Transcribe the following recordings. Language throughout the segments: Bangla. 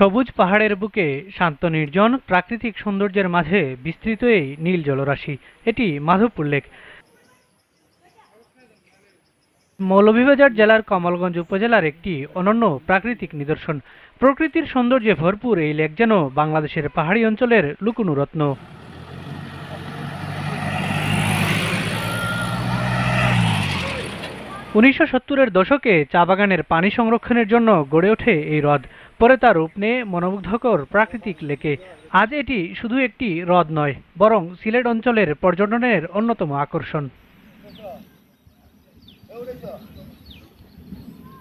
সবুজ পাহাড়ের বুকে শান্ত নির্জন প্রাকৃতিক সৌন্দর্যের মাঝে বিস্তৃত এই নীল জলরাশি। এটি মাধবপুর লেক। মৌলভীবাজার জেলার কমলগঞ্জ উপজেলার একটি অনন্য প্রাকৃতিক নিদর্শন। প্রকৃতির সৌন্দর্যে ভরপুর এই লেক যেন বাংলাদেশের পাহাড়ি অঞ্চলের লুকুনু রত্ন উনিশশো সত্তরের দশকে চা বাগানের পানি সংরক্ষণের জন্য গড়ে ওঠে এই হ্রদ। পরে তার রূপ নেয় মনোমুগ্ধকর প্রাকৃতিক লেকে। আজ এটি শুধু একটি হ্রদ নয়, বরং সিলেট অঞ্চলের পর্যটনের অন্যতম আকর্ষণ।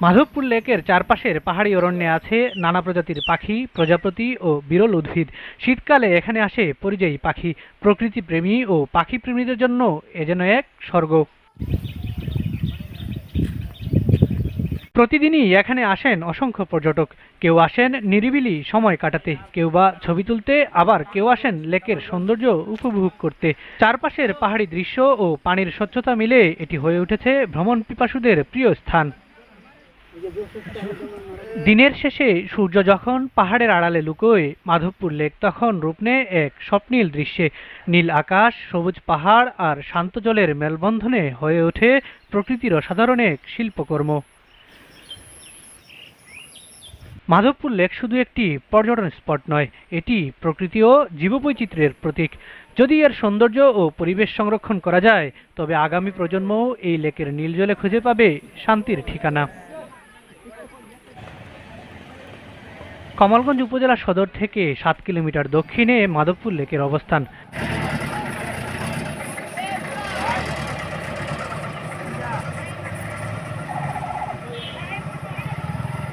মাধবপুর লেকের চারপাশের পাহাড়ি অরণ্যে আছে নানা প্রজাতির পাখি, প্রজাপতি ও বিরল উদ্ভিদ। শীতকালে এখানে আসে পরিযায়ী পাখি প্রকৃতি প্রেমী ও পাখি প্রেমীদের জন্য এ যেন এক স্বর্গ। প্রতিদিনই এখানে আসেন অসংখ্য পর্যটক। কেউ আসেন নিরিবিলি সময় কাটাতে, কেউ বা ছবি তুলতে, আবার কেউ আসেন লেকের সৌন্দর্য উপভোগ করতে। চারপাশের পাহাড়ি দৃশ্য ও পানির স্বচ্ছতা মিলে এটি হয়ে উঠেছে ভ্রমণ পিপাসুদের প্রিয় স্থান। দিনের শেষে সূর্য যখন পাহাড়ের আড়ালে লুকোয়, মাধবপুর লেক তখন রূপ নেয় এক স্বপ্নীল দৃশ্যে। নীল আকাশ, সবুজ পাহাড় আর শান্ত জলের মেলবন্ধনে হয়ে ওঠে প্রকৃতির অসাধারণ এক শিল্পকর্ম। মাধবপুর লেক শুধু একটি পর্যটন স্পট নয়, এটি প্রকৃতি ও জীববৈচিত্র্যের প্রতীক। যদি এর সৌন্দর্য ও পরিবেশ সংরক্ষণ করা যায়, তবে আগামী প্রজন্মও এই লেকের নীল জলে খুঁজে পাবে শান্তির ঠিকানা। কমলগঞ্জ উপজেলা সদর থেকে সাত কিলোমিটার দক্ষিণে মাধবপুর লেকের অবস্থান।